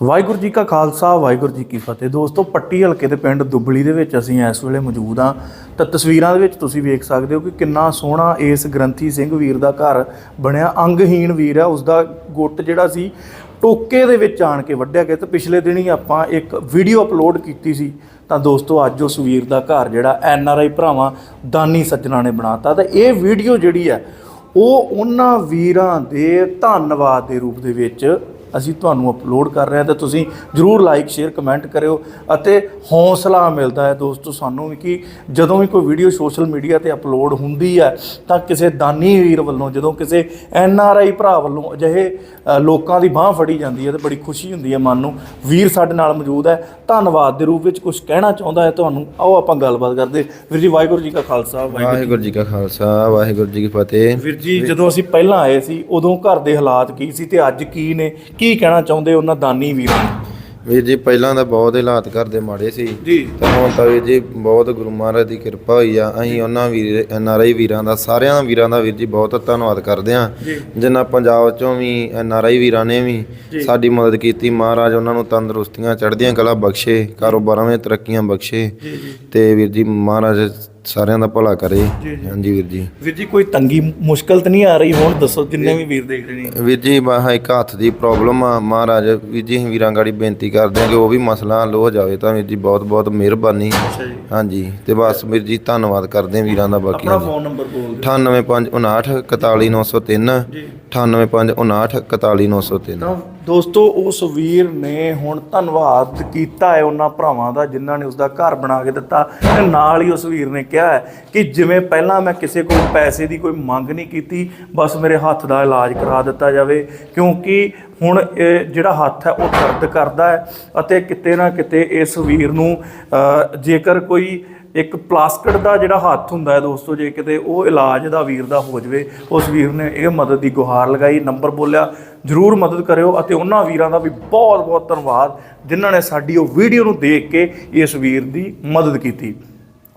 ਵਾਹਿਗੁਰੂ ਜੀ ਕਾ ਖਾਲਸਾ, ਵਾਹਿਗੁਰੂ ਜੀ ਕੀ ਫਤਿਹ। ਦੋਸਤੋ, ਪੱਟੀ ਹਲਕੇ ਦੇ ਪਿੰਡ ਦੁੱਬਲੀ ਦੇ ਵਿੱਚ ਅਸੀਂ ਇਸ ਵੇਲੇ ਮੌਜੂਦ ਹਾਂ। ਤਾਂ ਤਸਵੀਰਾਂ ਦੇ ਵਿੱਚ ਤੁਸੀਂ ਵੇਖ ਸਕਦੇ ਹੋ ਕਿ ਕਿੰਨਾ ਸੋਹਣਾ ਇਸ ਗ੍ਰੰਥੀ ਸਿੰਘ ਵੀਰ ਦਾ ਘਰ ਬਣਿਆ। ਅੰਗਹੀਣ ਵੀਰ ਹੈ ਉਸ ਦਾ ਗੁੱਟ ਜਿਹੜਾ ਸੀ, ਟੋਕੇ ਦੇ ਵਿੱਚ ਆਣ ਕੇ ਵੱਢਿਆ ਗਿਆ। ਤੇ ਪਿਛਲੇ ਦਿਨੀ ਆਪਾਂ ਇੱਕ ਵੀਡੀਓ ਅਪਲੋਡ ਕੀਤੀ ਸੀ। ਤਾਂ ਦੋਸਤੋ, ਅੱਜ ਉਸ ਵੀਰ ਦਾ ਘਰ ਜਿਹੜਾ ਐਨ ਆਰ ਆਈ ਭਰਾਵਾਂ ਦਾਨੀ ਸੱਜਣਾ ਨੇ ਬਣਾਤਾ। ਤਾਂ ਇਹ ਵੀਡੀਓ ਜਿਹੜੀ ਹੈ, ਉਹ ਉਹਨਾਂ ਵੀਰਾਂ ਦੇ ਧੰਨਵਾਦ ਦੇ ਰੂਪ ਦੇ ਵਿੱਚ ਅਸੀਂ ਤੁਹਾਨੂੰ ਅਪਲੋਡ ਕਰ ਰਹੇ ਹਾਂ ਤਾਂ ਤੁਸੀਂ ਜਰੂਰ ਲਾਈਕ ਸ਼ੇਅਰ ਕਮੈਂਟ ਕਰਿਓ ਅਤੇ ਹੌਸਲਾ ਮਿਲਦਾ ਹੈ ਦੋਸਤੋ ਸਾਨੂੰ ਵੀ ਕਿ ਜਦੋਂ ਵੀ ਕੋਈ ਵੀਡੀਓ ਸੋਸ਼ਲ ਮੀਡੀਆ ਤੇ ਅਪਲੋਡ ਹੁੰਦੀ ਹੈ ਤਾਂ ਕਿਸੇ ਦਾਨੀ ਵੀਰ ਵੱਲੋਂ ਜਦੋਂ ਕਿਸੇ ਐਨ ਆਰ ਆਈ ਭਰਾ ਵੱਲੋਂ ਅਜਿਹੇ ਲੋਕਾਂ ਦੀ ਬਾਹ ਫੜੀ ਜਾਂਦੀ ਹੈ ਤੇ ਬੜੀ ਖੁਸ਼ੀ ਹੁੰਦੀ ਹੈ ਮਨ ਨੂੰ ਵੀਰ ਸਾਡੇ ਨਾਲ ਮੌਜੂਦ ਹੈ। ਧੰਨਵਾਦ ਦੇ ਰੂਪ ਵਿੱਚ ਕੁਝ ਕਹਿਣਾ ਚਾਹੁੰਦਾ ਹੈ ਤੁਹਾਨੂੰ। ਆਓ ਆਪਾਂ ਗੱਲਬਾਤ ਕਰਦੇ ਵੀਰ ਜੀ ਵਾਹਿਗੁਰੂ ਜੀ ਕਾ ਖਾਲਸਾ ਵਾਹਿਗੁਰੂ ਵਾਹਿਗੁਰੂ ਜੀ ਕਾ ਖਾਲਸਾ ਵਾਹਿਗੁਰੂ ਜੀ ਕੀ ਫਤਿਹ। ਵੀਰ ਜੀ ਜਦੋਂ ਅਸੀਂ ਪਹਿਲਾਂ ਆਏ ਸੀ ਉਦੋਂ ਘਰ ਦੇ ਹਾਲਾਤ ਕੀ ਸੀ ਤੇ ਅੱਜ ਕੀ ਨੇ? ਕੀ ਕਹਿਣਾ ਚਾਹੁੰਦੇ ਉਹਨਾਂ ਦਾਨੀ ਵੀਰਾਂ ਨੂੰ? ਵੀਰ ਜੀ ਪਹਿਲਾਂ ਤਾਂ ਬਹੁਤ ਹਾਲਾਤ ਘਰ ਦੇ ਮਾੜੇ ਸੀ। ਜੀ। ਤੇ ਹੁਣ ਤਾਂ ਵੀਰ ਜੀ ਬਹੁਤ ਗੁਰੂ ਮਹਾਰਾਜ ਦੀ ਕਿਰਪਾ ਹੋਈ ਆ। ਅਸੀਂ ਉਹਨਾਂ ਵੀਰ ਐਨਆਰਆਈ ਵੀਰਾਂ ਦਾ ਸਾਰਿਆਂ ਵੀਰਾਂ ਦਾ ਵੀਰ ਜੀ ਬਹੁਤ ਧੰਨਵਾਦ ਕਰਦੇ ਹਾਂ। ਜੀ। ਜਿਨ੍ਹਾਂ ਪੰਜਾਬ ਚੋਂ ਵੀ ਐਨਆਰਆਈ ਵੀਰਾਂ ਨੇ ਵੀ ਸਾਡੀ ਮਦਦ ਕੀਤੀ। ਮਹਾਰਾਜ ਉਹਨਾਂ ਨੂੰ ਤੰਦਰੁਸਤੀਆਂ ਚੜ੍ਹਦੀਆਂ ਕਲਾ ਬਖਸ਼ੇ ਕਾਰੋਬਾਰਾਂ ਵਿੱਚ ਤਰੱਕੀਆਂ ਬਖਸ਼ੇ। ਤੇ ਵੀਰ ਜੀ ਮਹਾਰਾਜ ਸਾਰਿਆਂ ਦਾ ਭਲਾ ਕਰੇ। ਹਾਂਜੀ ਵੀਰ ਜੀ। ਵੀਰ ਜੀ ਕੋਈ ਤੰਗੀ ਮੁਸ਼ਕਲ ਤਾਂ ਨਹੀਂ ਆ ਰਹੀ? ਹੁਣ ਦੱਸੋ ਜਿੰਨੇ ਵੀ ਵੀਰ ਦੇਖ ਰਹੇ ਨੇ। ਵੀਰ ਜੀ ਬਾਹ ਇੱਕ ਹੱਥ ਦੀ ਪ੍ਰੋਬਲਮ ਆ। ਮਹਾਰਾਜ ਵੀਰ ਜੀ ਅਸੀਂ ਵੀਰਾਂ ਗਾੜੀ ਬੇਨਤੀ ਕਰਦੇ ਹਾਂ ਕਿ ਉਹ ਵੀ ਮਸਲਾ ਹੱਲ ਹੋ ਜਾਵੇ। ਤਾਂ ਵੀਰ ਜੀ ਬਹੁਤ ਬਹੁਤ ਮਿਹਰਬਾਨੀ। ਹਾਂਜੀ ਤੇ ਬਸ ਵੀਰ ਜੀ ਧੰਨਵਾਦ ਕਰਦੇ ਹਾਂ ਵੀਰਾਂ ਦਾ ਬਾਕੀ। ਆਪਣਾ ਫੋਨ ਨੰਬਰ ਬੋਲ ਦਿਓ। 98559 41903 ਜੀ। 98559 41903 ਤਾਂ ਦੋਸਤੋ ਉਸ ਵੀਰ ਨੇ ਹੁਣ ਧੰਨਵਾਦ ਕੀਤਾ ਹੈ ਉਹਨਾਂ ਭਰਾਵਾਂ ਦਾ ਜਿਨ੍ਹਾਂ ਨੇ ਉਸ ਦਾ ਘਰ ਬਣਾ ਕੇ ਦਿੱਤਾ। ਤੇ ਨਾਲ ਹੀ ਉਸ ਵੀਰ ਨੇ ਕਿਹਾ ਹੈ ਕਿ ਜਿਵੇਂ ਪਹਿਲਾਂ ਮੈਂ ਕਿਸੇ ਕੋਲ ਪੈਸੇ ਦੀ ਕੋਈ ਮੰਗ ਨਹੀਂ ਕੀਤੀ, ਬਸ ਮੇਰੇ ਹੱਥ ਦਾ ਇਲਾਜ ਕਰਾ ਦਿੱਤਾ ਜਾਵੇ, ਕਿਉਂਕਿ ਹੁਣ ਇਹ ਜਿਹੜਾ ਹੱਥ ਹੈ ਉਹ ਦਰਦ ਕਰਦਾ ਹੈ ਅਤੇ ਕਿਤੇ ਨਾ ਕਿਤੇ ਇਸ ਵੀਰ ਨੂੰ ਜੇਕਰ ਕੋਈ ਇੱਕ ਪਲਾਸਟਿਕ ਦਾ ਜਿਹੜਾ ਹੱਥ ਹੁੰਦਾ ਹੈ ਦੋਸਤੋ, ਜੇ ਕਿਤੇ ਉਹ ਇਲਾਜ ਦਾ ਵੀਰ ਦਾ ਹੋ ਜਵੇ, ਉਸ ਵੀਰ ਨੇ ਇਹ ਮਦਦ ਦੀ ਗੁਹਾਰ ਲਗਾਈ, ਨੰਬਰ ਬੋਲਿਆ, ਜਰੂਰ ਮਦਦ ਕਰਿਓ ਅਤੇ ਉਹਨਾਂ ਵੀਰਾਂ ਦਾ ਵੀ ਬਹੁਤ ਬਹੁਤ ਧੰਨਵਾਦ, ਜਿਨ੍ਹਾਂ ਨੇ ਸਾਡੀ ਉਹ ਵੀਡੀਓ ਨੂੰ ਦੇਖ ਕੇ ਇਸ ਵੀਰ ਦੀ ਮਦਦ ਕੀਤੀ।